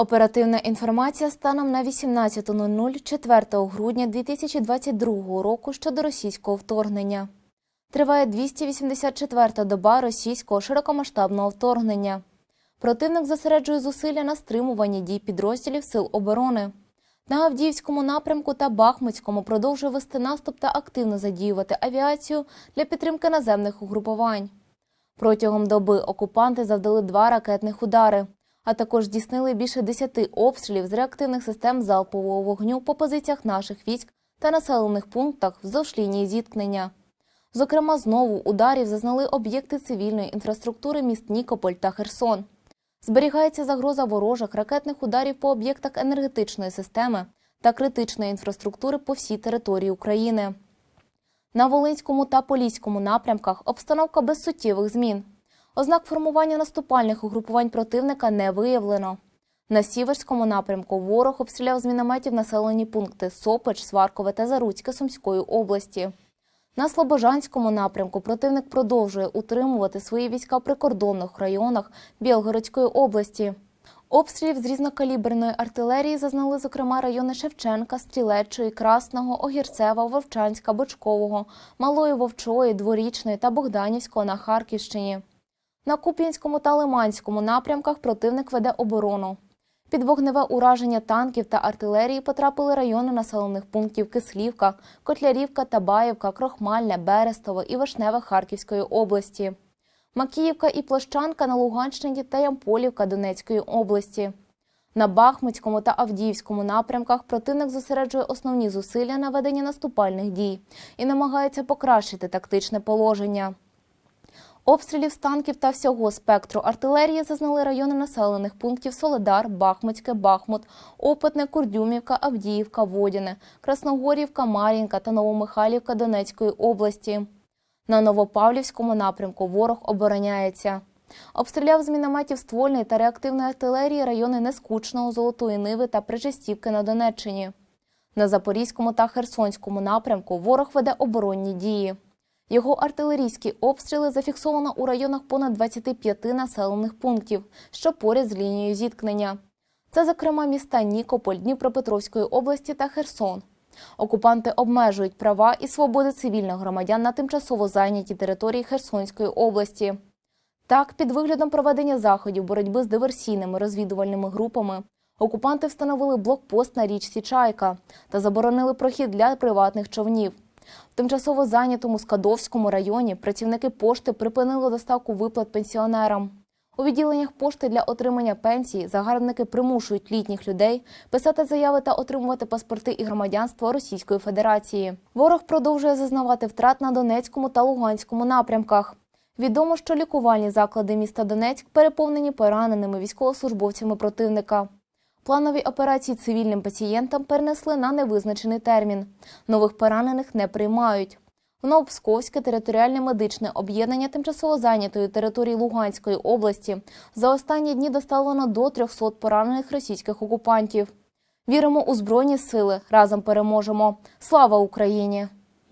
Оперативна інформація станом на 18.00 4 грудня 2022 року щодо російського вторгнення. Триває 284-та доба російського широкомасштабного вторгнення. Противник зосереджує зусилля на стримуванні дій підрозділів Сил оборони. На Авдіївському напрямку та Бахмутському продовжує вести наступ та активно задіювати авіацію для підтримки наземних угрупувань. Протягом доби окупанти завдали два ракетних удари, а також здійснили більше 10 обстрілів з реактивних систем залпового вогню по позиціях наших військ та населених пунктах вздовж лінії зіткнення. Зокрема, знову ударів зазнали об'єкти цивільної інфраструктури міст Нікополь та Херсон. Зберігається загроза ворожих ракетних ударів по об'єктах енергетичної системи та критичної інфраструктури по всій території України. На Волинському та Поліському напрямках обстановка без суттєвих змін. Ознак формування наступальних угрупувань противника не виявлено. На Сіверському напрямку ворог обстріляв з мінометів населені пункти Сопич, Сваркове та Заруцьке Сумської області. На Слобожанському напрямку противник продовжує утримувати свої війська в прикордонних районах Білгородської області. Обстрілів з різнокаліберної артилерії зазнали, зокрема, райони Шевченка, Стрілечої, Красного, Огірцева, Вовчанська, Бочкового, Малої Вовчої, Дворічної та Богданівського на Харківщині. На Куп'янському та Лиманському напрямках противник веде оборону. Під вогневе ураження танків та артилерії потрапили райони населених пунктів Кислівка, Котлярівка, Табаївка, Крохмальне, Берестове і Вишневе Харківської області. Макіївка і Площанка на Луганщині та Ямполівка Донецької області. На Бахмутському та Авдіївському напрямках противник зосереджує основні зусилля на ведення наступальних дій і намагається покращити тактичне положення. Обстрілів з танків та всього спектру артилерії зазнали райони населених пунктів Соледар, Бахмутське, Бахмут, Опитне, Курдюмівка, Авдіївка, Водяне, Красногорівка, Мар'їнка та Новомихайлівка Донецької області. На Новопавлівському напрямку ворог обороняється. Обстріляв з мінометів ствольної та реактивної артилерії райони Нескучного, Золотої Ниви та Прижестівки на Донеччині. На Запорізькому та Херсонському напрямку ворог веде оборонні дії. Його артилерійські обстріли зафіксовано у районах понад 25 населених пунктів, що поряд з лінією зіткнення. Це, зокрема, міста Нікополь, Дніпропетровської області та Херсон. Окупанти обмежують права і свободи цивільних громадян на тимчасово зайнятій території Херсонської області. Так, під виглядом проведення заходів боротьби з диверсійними розвідувальними групами окупанти встановили блокпост на річці Чайка та заборонили прохід для приватних човнів. В тимчасово зайнятому Скадовському районі працівники пошти припинили доставку виплат пенсіонерам. У відділеннях пошти для отримання пенсії загарбники примушують літніх людей писати заяви та отримувати паспорти і громадянство Російської Федерації. Ворог продовжує зазнавати втрат на Донецькому та Луганському напрямках. Відомо, що лікувальні заклади міста Донецьк переповнені пораненими військовослужбовцями противника. Планові операції цивільним пацієнтам перенесли на невизначений термін. Нових поранених не приймають. В Новопсковське територіальне медичне об'єднання тимчасово зайнятої території Луганської області за останні дні доставлено до 300 поранених російських окупантів. Віримо у збройні сили. Разом переможемо. Слава Україні!